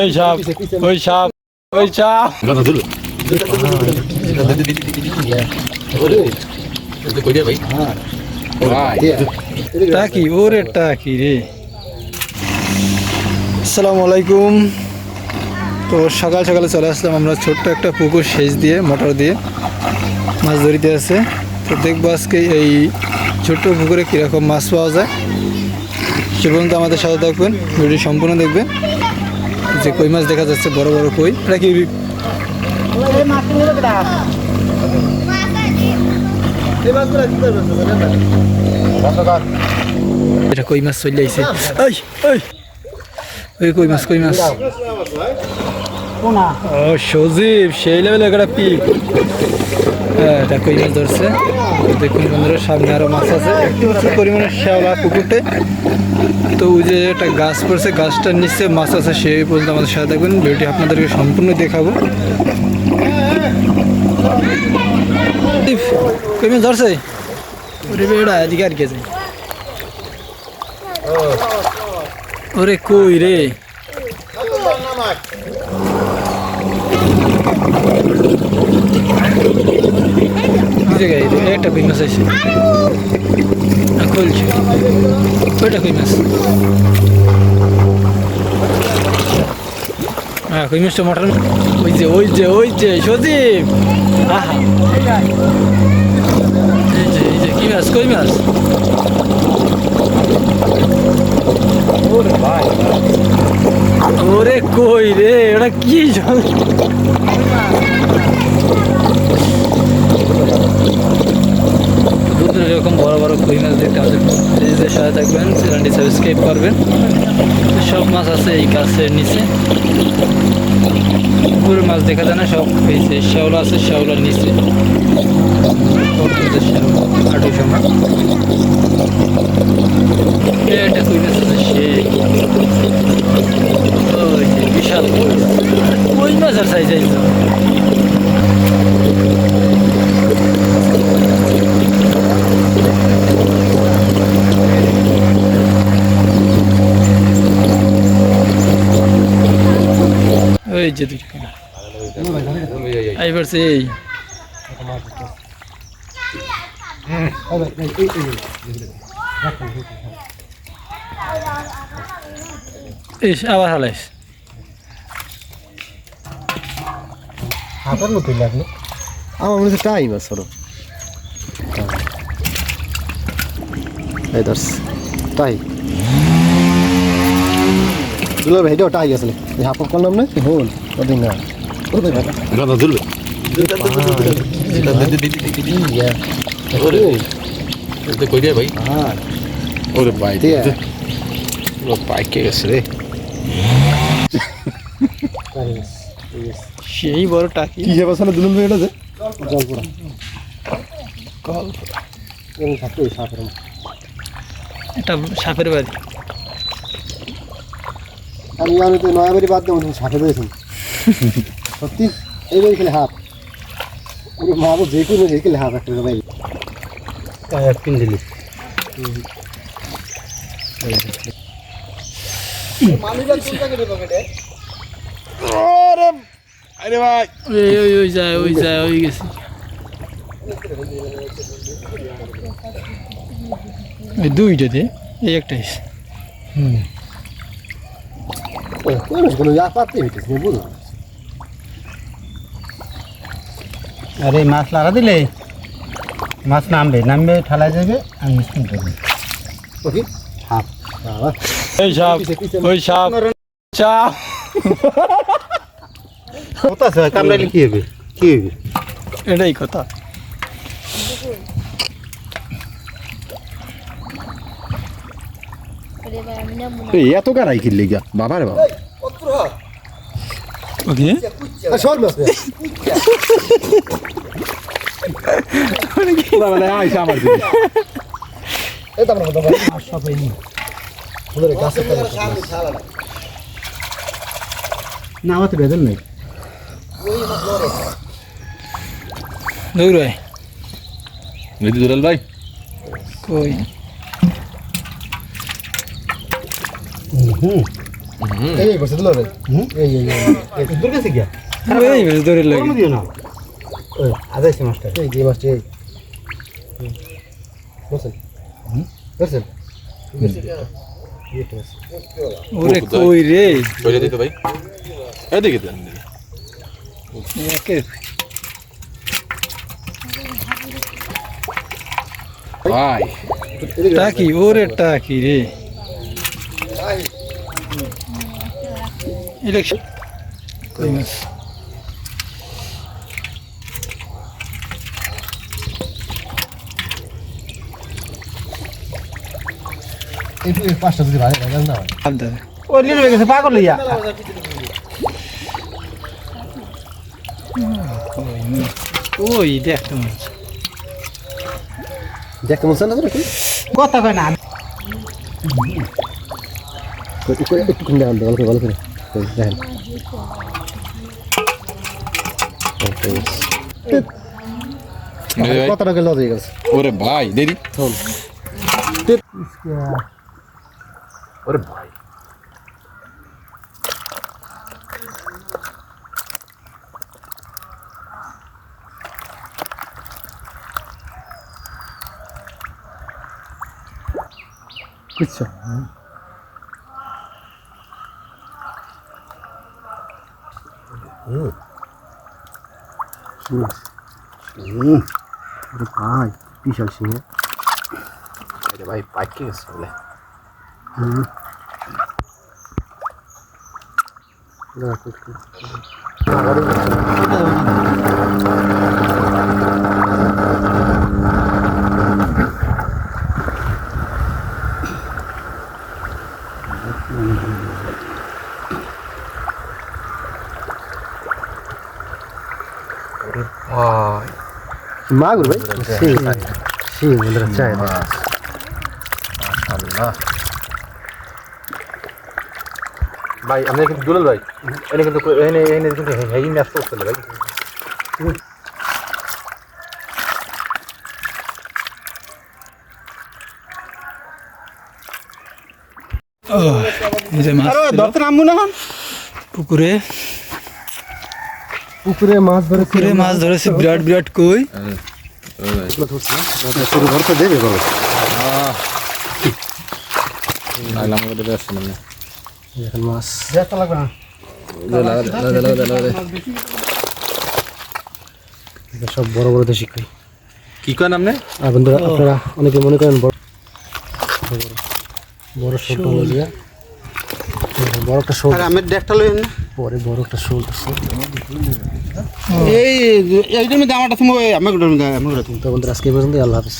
ওই টাকি ওরে টাকি রে আসসালামু আলাইকুম। তো সকাল সকালে চলে আসলাম আমরা ছোট্ট একটা পুকুর সেচ দিয়ে, মোটর দিয়ে। মাছ ধরিতে আছে। তো দেখব আজকে এই ছোট্ট পুকুরে কীরকম মাছ পাওয়া যায়। সে পর্যন্ত আমাদের সাথে থাকবেন ভিডিও সম্পূর্ণ দেখবেন। যে কই মাছ দেখা যাচ্ছে বড় বড় কই এটা কি এটা কই মাছ চলে আইছে? ওই ওই ওই কই মাছ কই মাছ? ও সজীব সেই লেভেলে একটা পিক। হ্যাঁ এটা কই মাছ ধরছে? দেখুন বন্ধুরা, সামনে আরও মাছ আছে। একটু প্রচুর পরিমাণে শ্যাওলা পুকুরতে। তো ওই যে একটা গাছ পড়ছে, গাছটার নিচে মাছ আছে, সেই পর্যন্ত আমাদের সাথে থাকবেন। ভিডিওটি আপনাদেরকে সম্পূর্ণ দেখাবো। ধরছে? আর ওরে জায়গায় একটা কই মাছ আছে খুলছে। ওইটা কই মাছ হ্যাঁ কই মাছটা মটন ওই যে ওই যে ওই যে, সজীব। আহা। এই যে, এই মাছ, কই মাছ? ওরে কই রে ওটা কি এরকম বড় বড় কই মাছ দেখতে আমাদের পেজের সাথে থাকবেন, চ্যানেলটি সাবস্ক্রাইব করবেন। সব মাছ আছে এই গাছের নিচে। পুরো মাছ দেখা যায় না, সব যে শ্যাওলা আছে, শ্যাওলার নিচে। আটু সময়। মাছ আছে যে বিশাল কই মাছ আর সাইজ যে দুটো আই পারছে এই ইস আবার হালাইস। হাতের মতোই লাগল। আমার মনে হচ্ছে টাইম আছে ওর এই ধরস টাই। ভাই টাই আসলে হাফ করলাম না হল। কথা ধরবে? কইয়া ভাই? হ্যাঁ। ওরে ভাই পাইকে গেছে রে। সেই বড় টাকি। কি যাবে দুলন এটা যে? জল পড়া কল এরকম থাকতে ওই সাপের এটা সাপের বাড়ি। আমি আমি তো নয়াবাড়ি বাদ দেবো সাপে রয়েছেন সত্যি এইবারই খেলে হাফ ওরে মা যে কোনো যে খেলে হাফ একটা ভাই পিন দিলি আরে ভাই ওই ওই ওই যায় ওই যায় ওই গেছে ওই দুইটাতে এই একটা এসে কোনো পাতে হইতেছে বুঝলাম আরে মাছ লাগা দিলে? মাছ নামবে নামবে ঠালায় যাবে আমি মিষ্টি করব ওকে। সাপ ওই সাপ। সাপ কোথাছে কামড়াইলে কি হবে? কি হবে? এটাই কথা। এত গাড়াই কিনলে গিয়া বাবা রে বাবা। ওকে। সর মানে আইসা আমার দিকে এই তো আমরা বাবা সব এই ওদের গাছে না আমার তো বেদন নেই দৌড়ায় মেদি দুলাল ভাই কই হুম এই এই বসে দিল রে এই এই এই, এই দূর গেছে গিয়া এই বেশ ধরে লাগে দিও না ওই আদাইছে মাছটা এই যে এই বসেন। বসেন ওরে কই রে? চলে দিতে ভাই। এদিকে দেন ভাই। টাকি ওরে টাকি রে। ইলেকশন। এই এই পাঁচটা যদি ভাই ভাই না ওই লিন হয়ে গেছে পাগল ইয়া ওই দেখ তো মাছ দেখতে মন না নাকি কথা কয় না। একটু একটু আনতে ভালো করে ভালো করে। দেখেন। কত টাকা লজ হয়ে গেছে। ওরে ভাই দেরি। শোন ওরে ভাই কিচ্ছু ভাই বিশাল সিংহ আরে ভাই পাইকে গেছে বলে ভাই মাগুর ভাই সিং সিং বলে চাই আল্লাহ ভাই আপনি কিন্তু দুলাল ভাই এনে কিন্তু এনে এনে কিন্তু হেই ম্যাচ করতে ভাই পুকুরে পুকুরে মাছ ধরে পুকুরে মাছ ধরেছে বিরাট বিরাট কই দেবে বলো আইলাম ওদের ব্যস্ত না? এখন মাছ ব্যস্ত লাগবে না সব বড় বড় দেশি কই। কি করেন আপনি বন্ধুরা আপনারা অনেকে মনে করেন বড় বড়- বড় শোল বড় একটা শোল। আর আমি দেখটা লই না? পরে বড় একটা শোল এই এই জন্য দামাটা তুমি আমি আমি তো বন্ধুরা আজকে পর্যন্ত আল্লাহ হাফিজ।